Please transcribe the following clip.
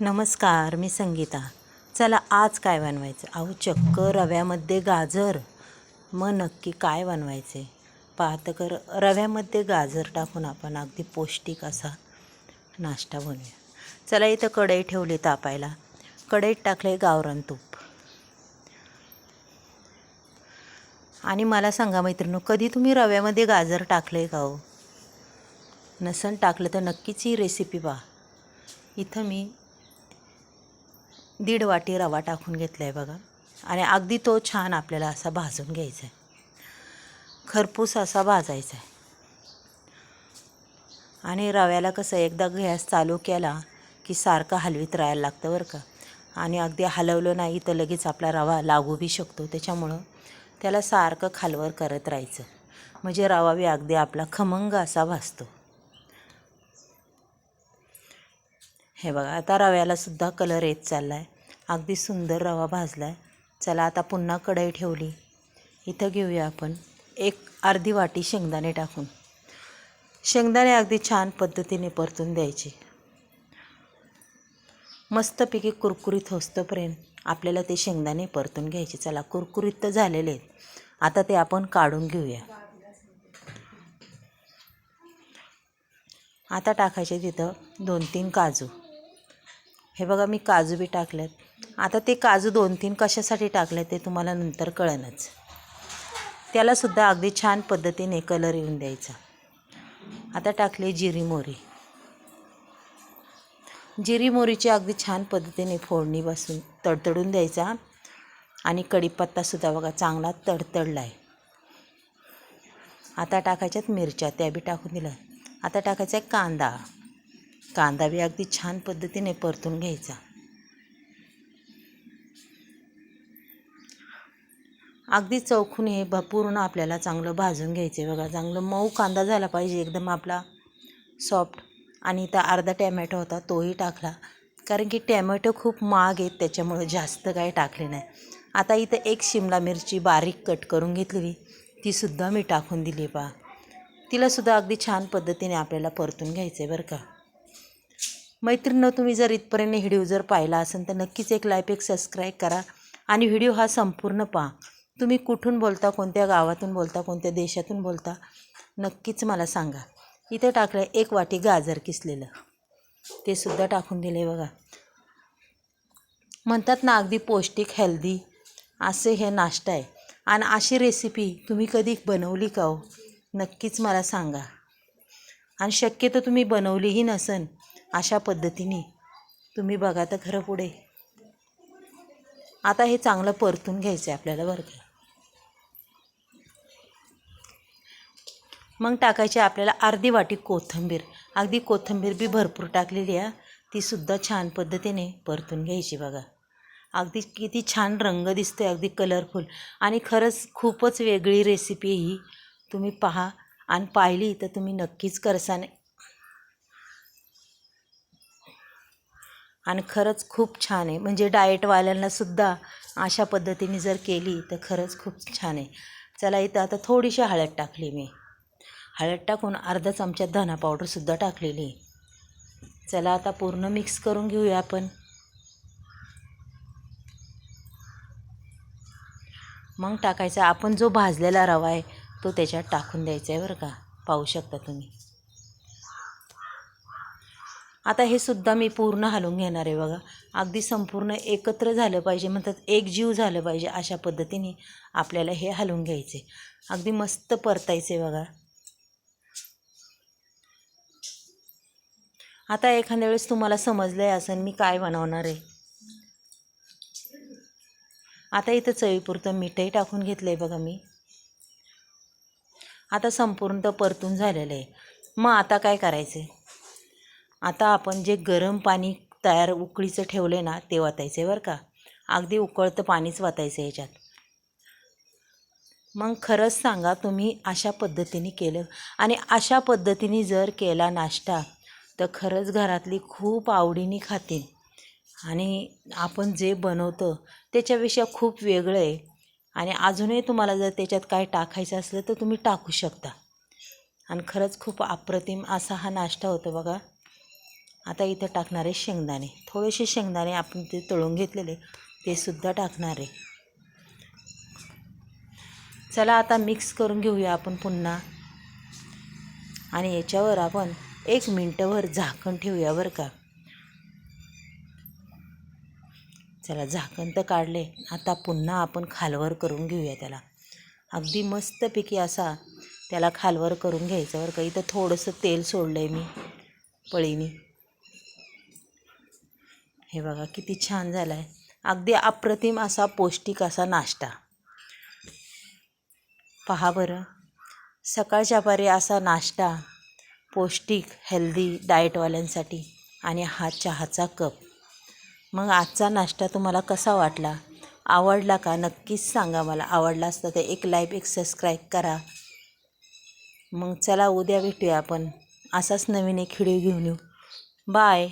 नमस्कार मी संगीता. चला आज काय बनवायचं? अहो चक्क रव्यामध्ये गाजर. मग नक्की काय बनवायचे? पाहतं कर रव्यामध्ये गाजर टाकून आपण अगदी पौष्टिक असा नाश्ता बनवूया. चला इथं कढई ठेवली तापायला. कढईत टाकले गावरान तूप. आणि मला सांगा मैत्रिणी कधी तुम्ही रव्यामध्ये गाजर टाकले का हो? नसन टाकलं तर नक्कीच ही रेसिपी पहा. इथं मी दीड वाटी रवा टाकून घेतला आहे बघा. आणि अगदी तो छान आपल्याला असा भाजून घ्यायचा आहे खरपूस असा भाजायचा आहे आणि रव्याला कसं एकदा गॅस चालू केला की सारखं हलवीत राहायला लागतं बरं का. आणि अगदी हलवलं नाही तर लगेच आपला रवा लागू बी शकतो. त्याच्यामुळं त्याला सारखं खालवर करत राहायचं. म्हणजे रवा बी अगदी आपला खमंग असा भाजतो हे बघा आता रव्यालासुद्धा कलर येत चालला आहे अगदी सुंदर रवा भाजला आहे चला आता पुन्हा कढई ठेवली. इथं घेऊया आपण एक अर्धी वाटी शेंगदाणे टाकून. शेंगदाणे अगदी छान पद्धतीने परतून द्यायचे. मस्तपैकी कुरकुरीत होस्तोपर्यंत आपल्याला ते शेंगदाणे परतून घ्यायचे. चला कुरकुरीत तर झालेले आहेत. आता ते आपण काढून घेऊया. आता टाकायचे तिथं दोन तीन काजू. हे बघा मी काजू बी टाकल्यात आता ते काजू दोन तीन कशासाठी टाकले ते तुम्हाला नंतर कळनच त्यालासुद्धा अगदी छान पद्धतीने कलर येऊन द्यायचा. आता टाकले जिरी मोरी जिरी मोरीची अगदी छान पद्धतीने फोडणी बसून तडतडून द्यायचा. आणि कढीपत्तासुद्धा बघा चांगला तडतडला आहे आता टाकायच्यात मिरच्या त्या बी टाकून दिल्या. आता टाकायचा आहे कांदा. कांदा बी अगदी छान पद्धतीने परतून घ्यायचा. अगदी चौखून हे भ पूर्ण आपल्याला चांगलं भाजून घ्यायचं आहे बघा चांगलं मऊ कांदा झाला पाहिजे एकदम आपला सॉफ्ट आणि इथं अर्धा टॅमॅटो होता तोही टाकला. कारण की टॅमॅटो खूप महाग आहेत त्याच्यामुळं जास्त काही टाकले नाही. आता इथं एक शिमला मिरची बारीक कट करून घेतलेली तीसुद्धा मी टाकून दिली पा तिलासुद्धा अगदी छान पद्धतीने आपल्याला परतून घ्यायचं आहे बरं का. मैत्रिणं तुम्ही जर इथपर्यंत व्हिडिओ जर पाहिला असेल तर नक्कीच एक लाईक एक सबस्क्राईब करा आणि व्हिडिओ हा संपूर्ण पहा. तुम्ही कुठून बोलता कोणत्या गावातून बोलता कोणत्या देशातून बोलता नक्कीच मला सांगा. इथे टाकलं एक वाटी गाजर किसलेलं. ते सुद्धा टाकून दिले बघा. म्हणतात ना अगदी पौष्टिक हेल्दी असे हे नाश्ता आहे. आणि अशी रेसिपी तुम्ही कधी बनवली का हो? नक्कीच मला सांगा. आणि शक्यतो तुम्ही बनवलीही नसन अशा पद्धतीने. तुम्ही बघा तर खरं पुढे. आता हे चांगलं परतून घ्यायचं आहे आपल्याला बरं का. मग टाकायची आपल्याला अर्धी वाटी कोथिंबीर. अगदी कोथिंबीर बी भरपूर टाकलेली आहे. तीसुद्धा छान पद्धतीने परतून घ्यायची बघा. अगदी किती छान रंग दिसतो आहे अगदी कलरफुल आणि खरंच खूपच वेगळी रेसिपी ही तुम्ही पहा आणि पाहिली तर तुम्ही नक्कीच करसान. आणि खरंच खूप छान आहे. म्हणजे डाएटवाल्यांनासुद्धा अशा पद्धतीने जर केली तर खरंच खूप छान आहे. चला इथं आता थोडीशी हळद टाकली मी. हळद टाकून अर्धा चमचा धना पावडरसुद्धा टाकलेली चला आता पूर्ण मिक्स करून घेऊया आपण. मग टाकायचा आपण जो भाजलेला रवा आहे तो त्याच्यात टाकून द्यायचा आहे बरं का? पाहू शकता तुम्ही. आता हे सुद्धा मी पूर्ण हलवून घेणार आहे बघा. अगदी संपूर्ण एकत्र झालं पाहिजे म्हणतात एक जीव झालं पाहिजे अशा पद्धतीने आपल्याला हे हलवून घ्यायचे अगदी मस्त परतायचे बघा. आता एखाद्या वेळेस तुम्हाला समजलं आहे असं मी काय बनवणार आहे. आता इथं चवीपुरतं मीठही टाकून घेतलं आहे बघा मी. आता संपूर्ण परतून झालेलं आहे. मग आता काय करायचं आहे आता आपण जे गरम पाणी तयार उकळीचं ठेवलं आहे ना ते वाचायचं आहे बरं का. अगदी उकळतं पाणीच वाटायचं याच्यात मग खरंच सांगा तुम्ही अशा पद्धतीने केलं. आणि अशा पद्धतीने जर केला नाश्ता तर खरंच घरातली खूप आवडीने खातील. आणि आपण जे बनवतो त्याच्याविषयी खूप वेगळं आहे. आणि अजूनही तुम्हाला जर त्याच्यात काय टाकायचं असलं तर तुम्ही टाकू शकता. आणि खरंच खूप अप्रतिम असा हा नाश्ता होतो बघा. आता इथं टाकणार आहे शेंगदाणे. थोडेसे शेंगदाणे आपण ते तळून घेतलेले ते सुद्धा टाकणार आहे. चला आता मिक्स करून घेऊया आपण पुन्हा. आणि याच्यावर आपण एक मिनटंभर झाकण ठेवूया बरं का. चला झाकण तर काढले. आता पुन्हा आपण खालवर करून घेऊया त्याला. अगदी मस्तपैकी असा त्याला खालवर करून घ्यायचं बरं का. इथं थोडंसं तेल सोडलं आहे मी पळीनी. हे बघा किती छान झाला आहे अगदी अप्रतिम असा पौष्टिक असा नाश्ता. पहा बरं. सकाळच्या पारी असा नाश्ता पौष्टिक हेल्दी डाएटवाल्यांसाठी आणि हा चहाचा कप. मग आजचा नाश्ता तुम्हाला कसा वाटला? आवडला का? नक्कीच सांगा मला. आवडला असता तर एक लाईक एक सबस्क्राईब करा. मग चला उद्या भेटूया आपण. असाच नवीन एक व्हिडिओ घेऊन येऊ. बाय